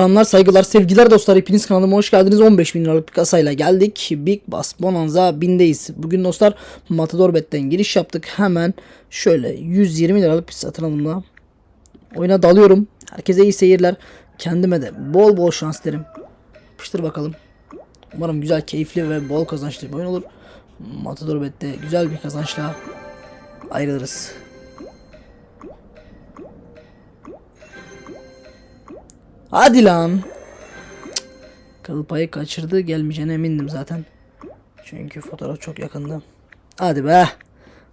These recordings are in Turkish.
Selamlar, saygılar, sevgiler dostlar. Hepiniz kanalıma hoş geldiniz. 15 bin liralık bir kasayla geldik. Big Bass Bonanza 1000'deyiz. Bugün dostlar Matador Bet'ten giriş yaptık. Hemen şöyle 120 liralık bir satın alımla oyuna dalıyorum. Herkese iyi seyirler. Kendime de bol bol şans derim. Yapıştır bakalım. Umarım güzel, keyifli ve bol kazançlı bir oyun olur. Matador Bet'te güzel bir kazançla ayrılırız. Hadi lan. Kıl payı kaçırdı gelmeyeceğine emindim zaten. Çünkü fotoğraf çok yakındı. Hadi be.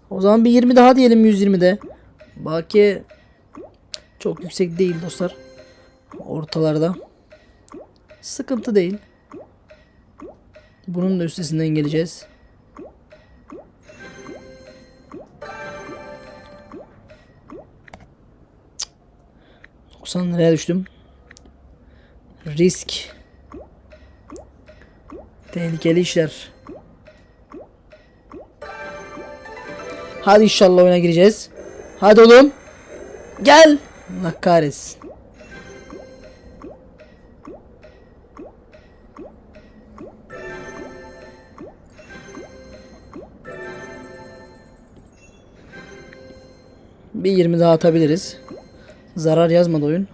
O zaman bir 20 daha diyelim 120'de. Baki çok yüksek değil dostlar. Ortalarda. Sıkıntı değil. Bunun da üstesinden geleceğiz. Cık. 90 liraya düştüm. Risk. Tehlikeli işler. Hadi inşallah oyuna gireceğiz. Hadi oğlum. Gel. Allah kahretsin. Bir 20 daha atabiliriz. Zarar yazmadı oyun.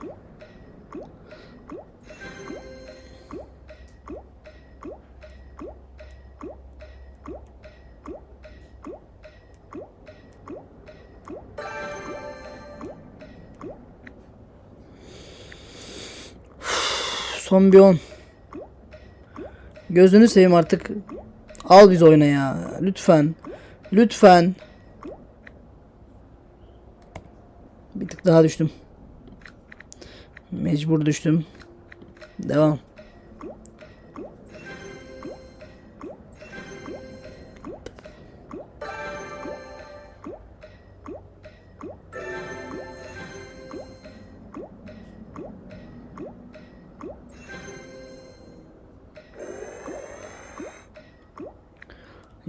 Son bir 10. Gözünü seveyim artık. Al biz oyna ya. Lütfen. Lütfen. Bir tık daha düştüm. Mecbur düştüm. Devam.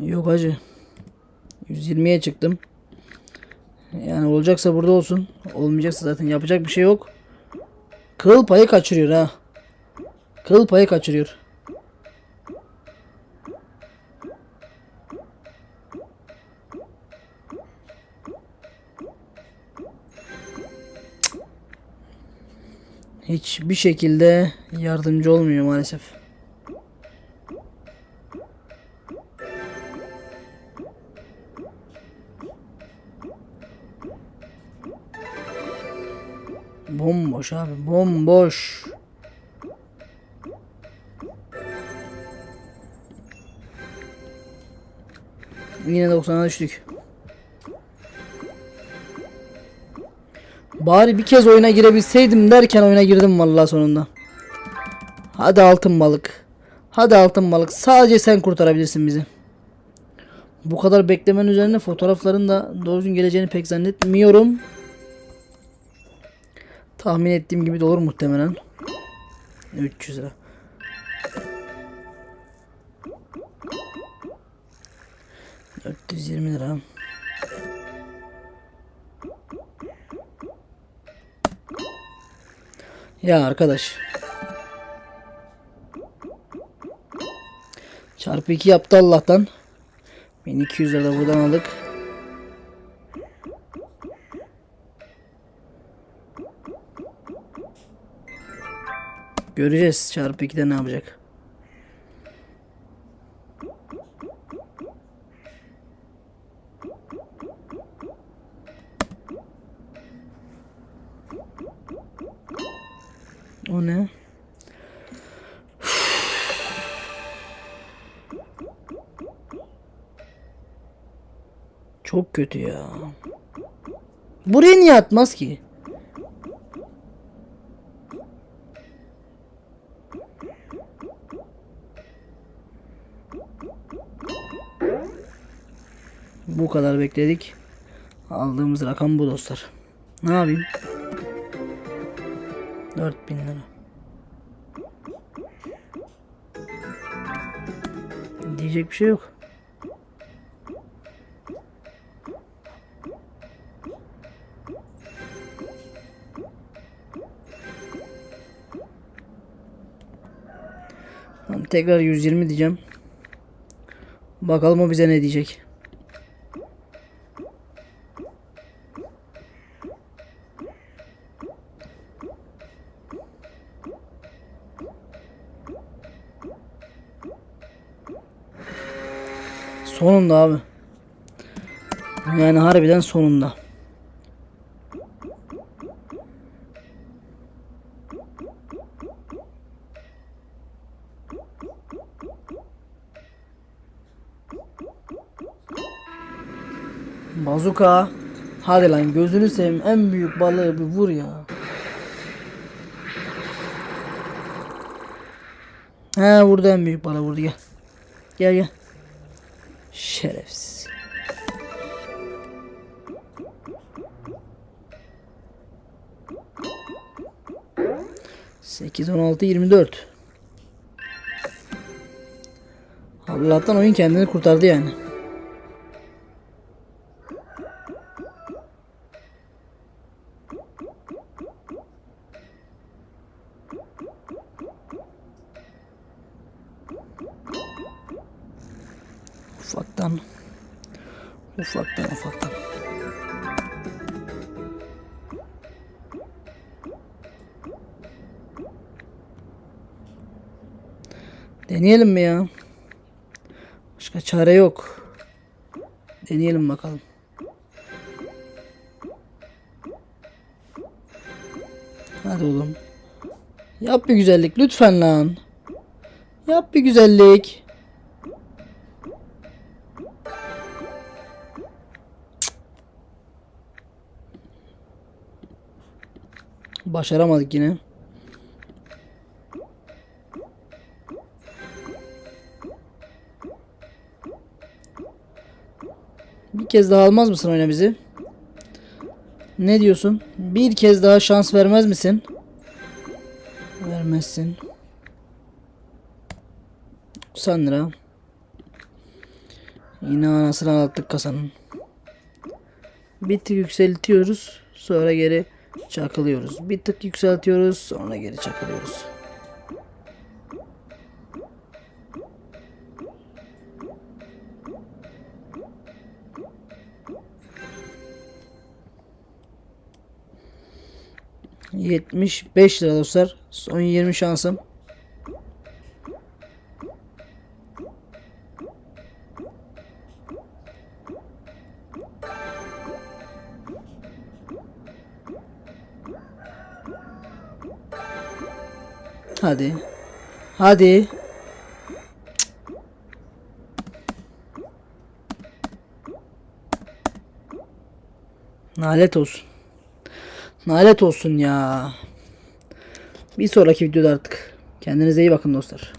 Yok hacı. 120'ye çıktım. Yani olacaksa burada olsun. Olmayacaksa zaten yapacak bir şey yok. Kıl payı kaçırıyor ha. Kıl payı kaçırıyor. Hiçbir şekilde yardımcı olmuyor maalesef. Bomboş abi bomboş. Yine 90'a düştük. Bari bir kez oyuna girebilseydim derken oyuna girdim vallahi sonunda. Hadi altın balık. Hadi altın balık. Sadece sen kurtarabilirsin bizi. Bu kadar beklemenin üzerine fotoğrafların da doğru düzgün geleceğini pek zannetmiyorum. Tahmin ettiğim gibi de olur muhtemelen. 300 lira. Dört yüz yirmi lira. Ya arkadaş. Çarpı 2 yaptı Allah'tan. 1200 lira da buradan aldık. Göreceğiz çarpı 2'de ne yapacak. O ne? Çok kötü ya. Buraya niye atmaz ki? Bu kadar bekledik. Aldığımız rakam bu dostlar. Ne yapayım? 4000 lira. Diyecek bir şey yok. Tekrar 120 diyeceğim. Bakalım o bize ne diyecek. Sonunda abi. Yani harbiden sonunda. Bazuka. Hadi lan gözünü seveyim en büyük balığı bir vur ya. He vurdu en büyük balığı vurdu gel. Gel gel. Şerefsiz. Sekiz, on altı, yirmi dört. Allah'tan oyun kendini kurtardı yani. Ufaktan. Ufaktan ufaktan. Deneyelim mi ya? Başka çare yok. Deneyelim bakalım. Hadi oğlum. Yap bir güzellik lütfen lan. Yap bir güzellik. Başaramadık yine. Bir kez daha almaz mısın oyuna bizi? Ne diyorsun? Bir kez daha şans vermez misin? Vermezsin. 90 lira. Yine anasını ağlattık kasanın. Bir tık yükseltiyoruz. Sonra geri çakılıyoruz. Bir tık yükseltiyoruz. Sonra geri çakılıyoruz. Yetmiş beş lira dostlar. Son 20 şansım. Hadi. Hadi. Nalet olsun. Nalet olsun ya. Bir sonraki videoda artık. Kendinize iyi bakın dostlar.